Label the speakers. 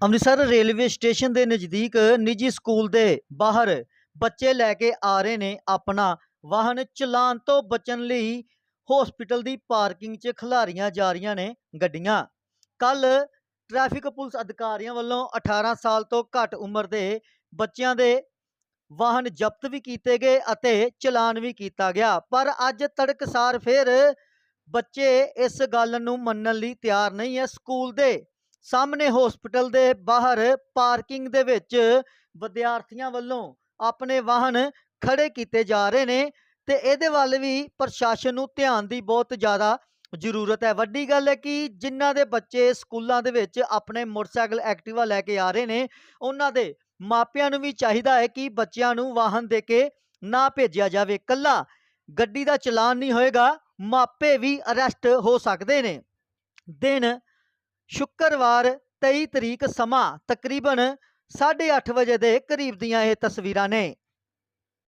Speaker 1: Amritsar railway station ਦੇ ਨਜ਼ਦੀਕ ਨਿੱਜੀ ਸਕੂਲ ਦੇ ਬਾਹਰ ਬੱਚੇ ਲੈ ਕੇ ਆ ਰਹੇ ਨੇ ਆਪਣਾ ਵਾਹਨ, ਚਲਾਨ ਤੋਂ ਬਚਣ ਲਈ ਹਸਪੀਟਲ ਦੀ ਪਾਰਕਿੰਗ 'ਚ ਖਿਲਾਰੀਆਂ ਜਾ ਰਹੀਆਂ ਨੇ ਗੱਡੀਆਂ। ਕੱਲ ਟ੍ਰੈਫਿਕ ਪੁਲਿਸ ਅਧਿਕਾਰੀਆਂ ਵੱਲੋਂ 18 ਸਾਲ ਤੋਂ ਘੱਟ ਉਮਰ ਦੇ ਬੱਚਿਆਂ ਦੇ ਵਾਹਨ ਜ਼ਬਤ ਵੀ ਕੀਤੇ ਗਏ ਅਤੇ ਚਲਾਨ ਵੀ ਕੀਤਾ ਗਿਆ। ਪਰ ਅੱਜ ਤੜਕਸਾਰ ਫਿਰ ਬੱਚੇ ਇਸ ਗੱਲ ਨੂੰ ਮੰਨਣ ਲਈ ਤਿਆਰ ਨਹੀਂ ਹੈ। ਸਕੂਲ ਦੇ ਸਾਹਮਣੇ ਹਸਪੀਟਲ ਦੇ ਬਾਹਰ ਪਾਰਕਿੰਗ ਦੇ ਵਿੱਚ ਵਿਦਿਆਰਥੀਆਂ ਵੱਲੋਂ ਆਪਣੇ ਵਾਹਨ ਖੜੇ ਕੀਤੇ ਜਾ ਰਹੇ ਨੇ ਤੇ ਇਹਦੇ ਵੱਲ ਵੀ ਪ੍ਰਸ਼ਾਸਨ ਨੂੰ ਧਿਆਨ ਦੀ ਬਹੁਤ ਜ਼ਿਆਦਾ ਜ਼ਰੂਰਤ ਹੈ। ਵੱਡੀ ਗੱਲ ਹੈ ਕਿ ਜਿਨ੍ਹਾਂ ਦੇ ਬੱਚੇ ਸਕੂਲਾਂ ਦੇ ਵਿੱਚ ਆਪਣੇ ਮੋਟਰਸਾਈਕਲ ਐਕਟਿਵਾ ਲੈ ਕੇ ਆ ਰਹੇ ਨੇ, ਉਹਨਾਂ ਦੇ ਮਾਪਿਆਂ ਨੂੰ ਵੀ ਚਾਹੀਦਾ ਹੈ ਕਿ ਬੱਚਿਆਂ ਨੂੰ ਵਾਹਨ ਦੇ ਕੇ ਨਾ ਭੇਜਿਆ ਜਾਵੇ। ਕੱਲਾ ਗੱਡੀ ਦਾ ਚਲਾਨ ਨਹੀਂ ਹੋਏਗਾ, ਮਾਪੇ ਵੀ ਅਰੈਸਟ ਹੋ ਸਕਦੇ ਨੇ। ਦਿਨ ਸ਼ੁੱਕਰਵਾਰ 23 ਤਰੀਕ ਸਮਾਂ ਤਕਰੀਬਨ 8:30 ਵਜੇ ਦੇ ਕਰੀਬ ਦੀਆਂ ਇਹ ਤਸਵੀਰਾਂ ਨੇ।